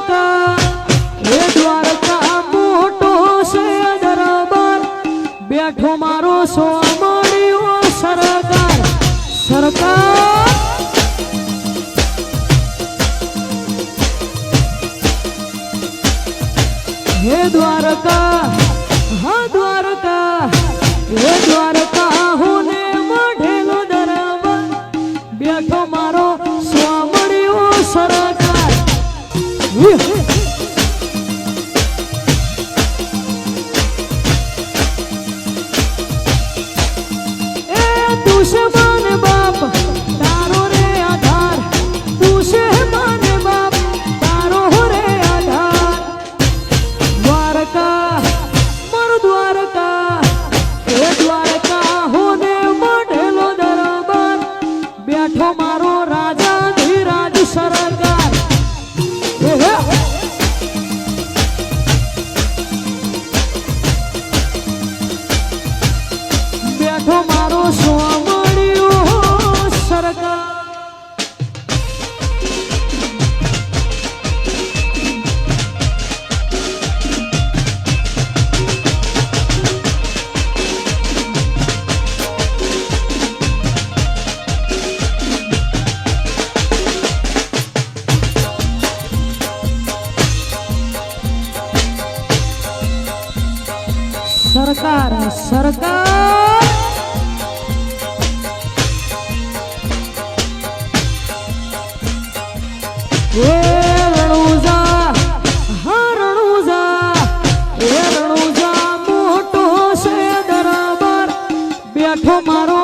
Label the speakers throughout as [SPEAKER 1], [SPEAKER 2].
[SPEAKER 1] કરતા. દ્વારકા મોટો છે દરબાર. બેઠો મારો સોમણિયો સરકાર. સરકાર. હે દ્વારકા મારો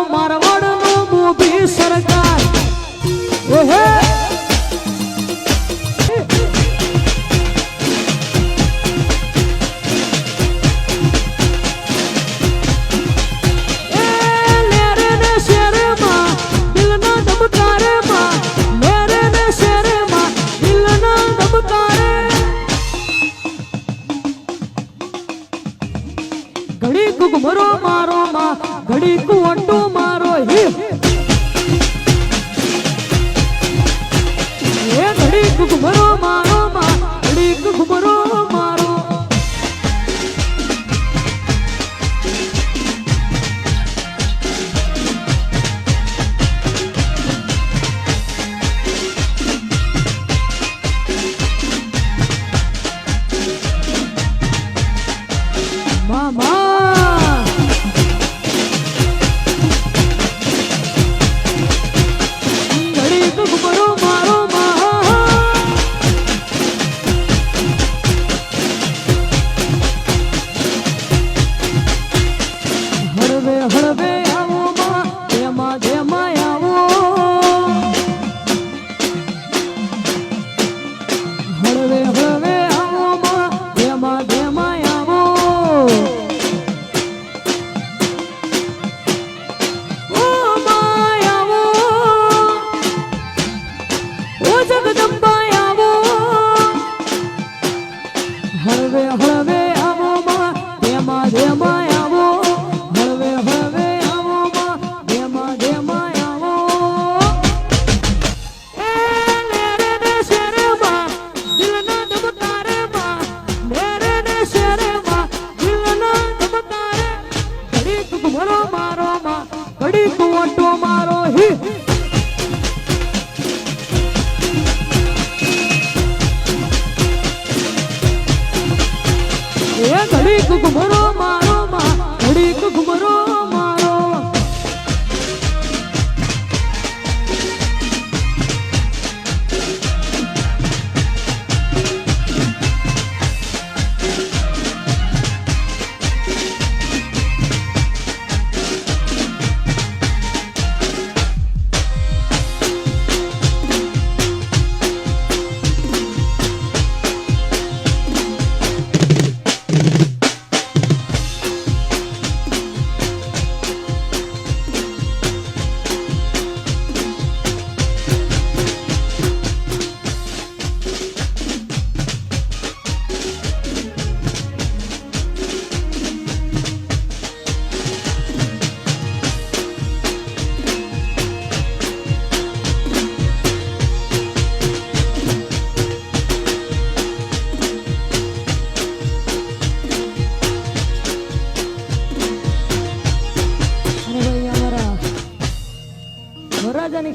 [SPEAKER 1] घुमरो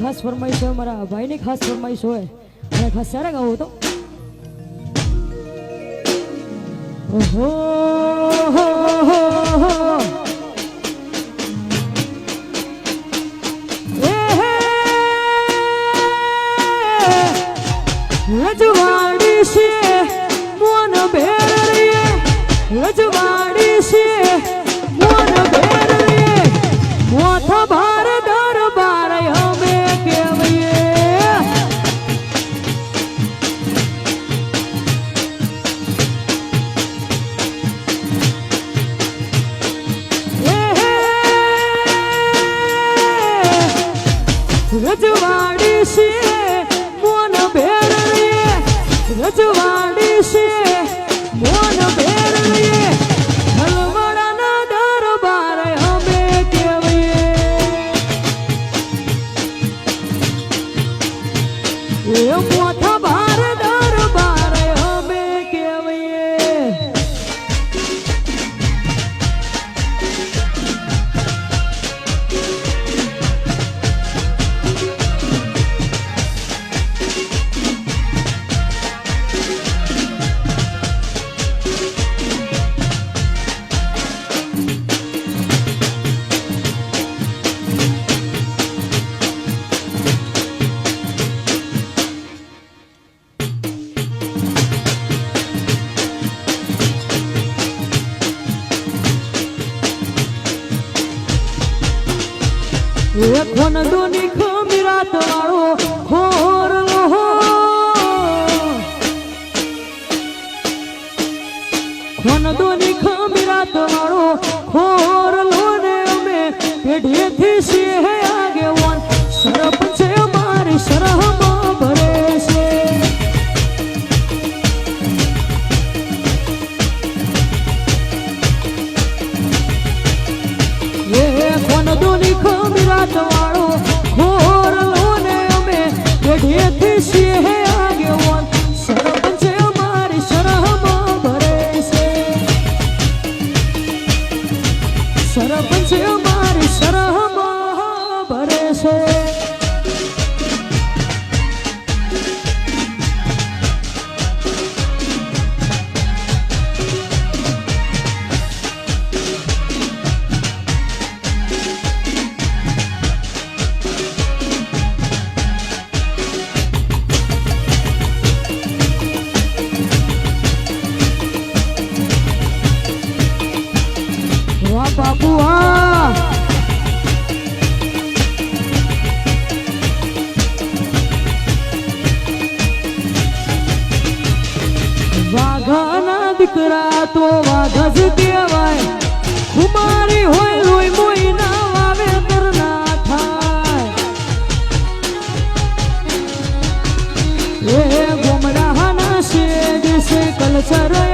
[SPEAKER 1] ખાસ ફરમાઈશ હોય મારા ભાઈની ખાસ ફરમાઈશ હોય. અને ખાસ સારા ગાવું તો. ઓહો এখন দুনি খমিরাত মারো খোর লোহ খন দুনি તો વાઘસ કહેવાય. કુમારી હોય રોય મોઈ ના વાવે ના થાય. એ ગોમડા હાના શેડ છે કલ્ચર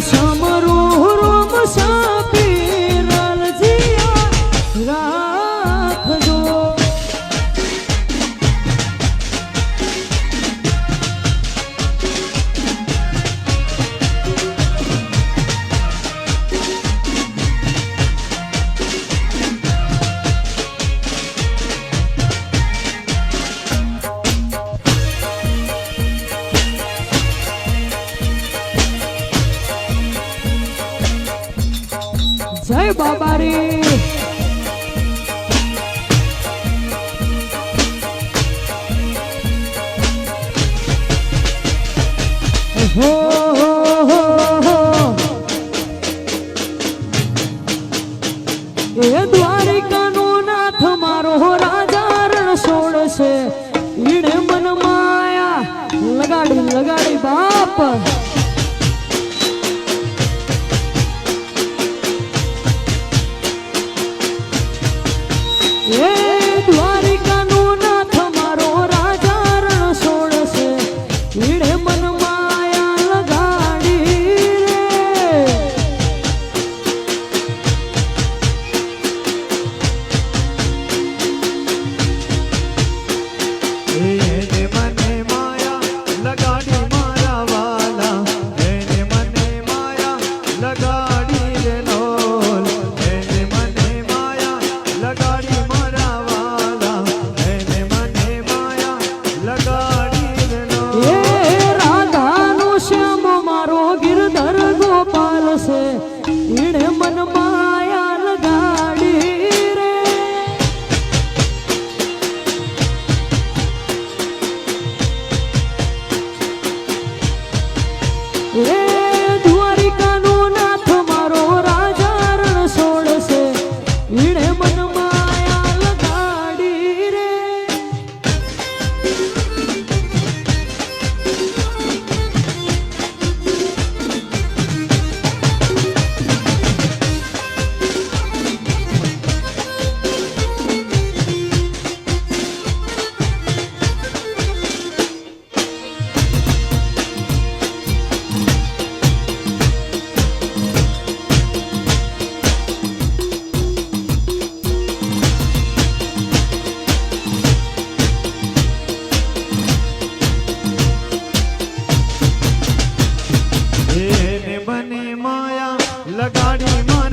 [SPEAKER 1] શ્યામ રોમ શ્યામ દ્વારિકાનો નાથ મારો રાજા રણ સોળ છે. ઈણે મન માયા લગાડી લગાડી બાપ. when I'm ಗಾಡಿ ಮಾ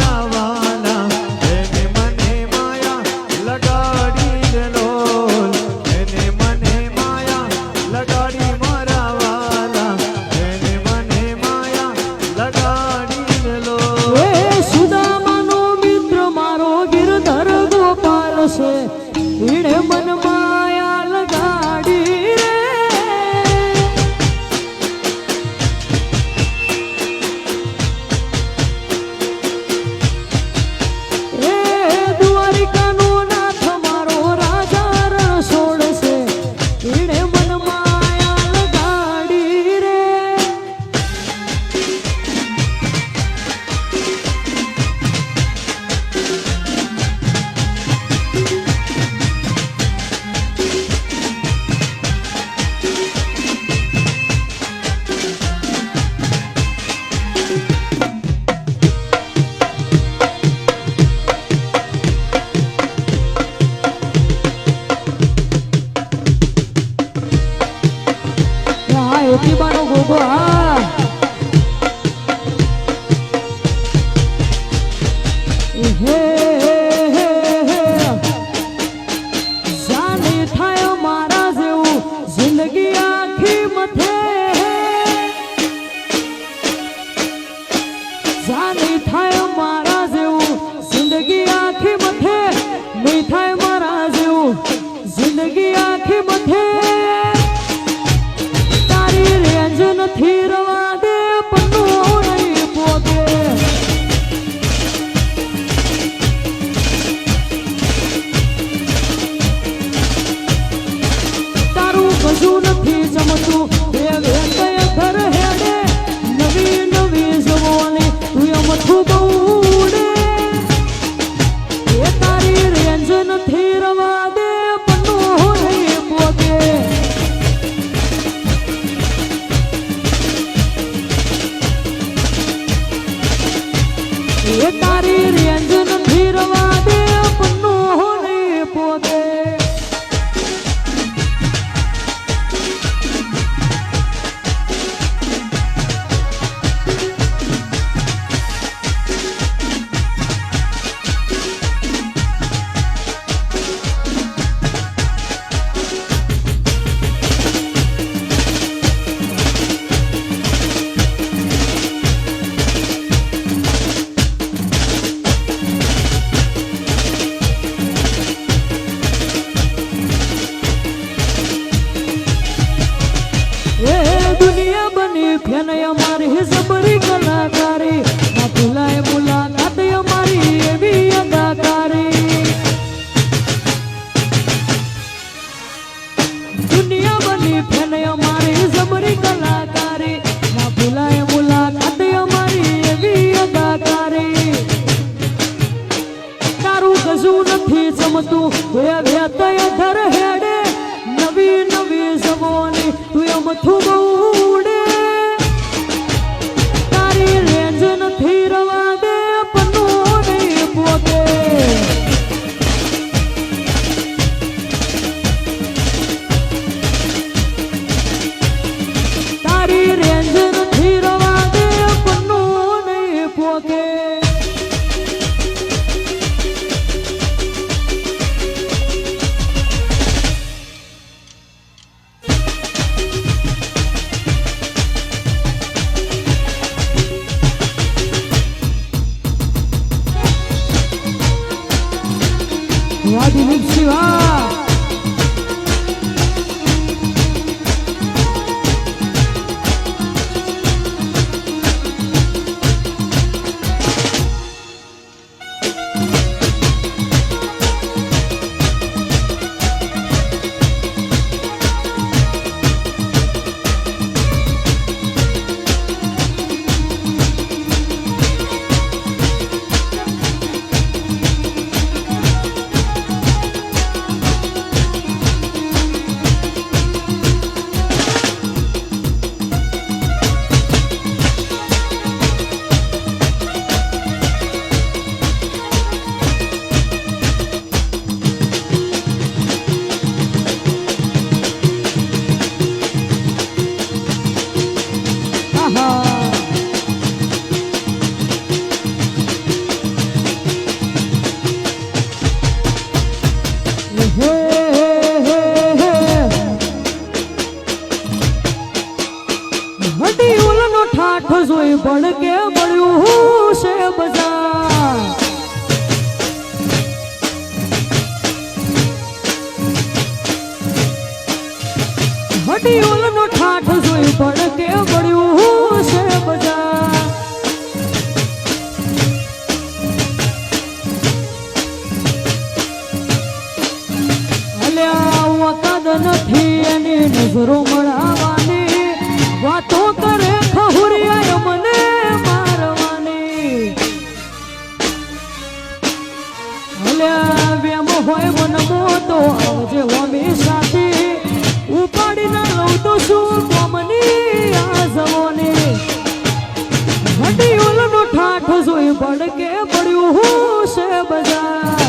[SPEAKER 1] more. નથી એની નજરો મળાવાની. વાતો કરે ખહુરિયા મને મારવાની. અલ્યા વેમ હોય મનમો તો આવજે હોમી સાથે. ઉપાડી ના લઉં તો શું કોમની આ જવાની ઘટી ઓલનો ઠાઠ જોઈ પડકે પડ્યું હું છે બજાર.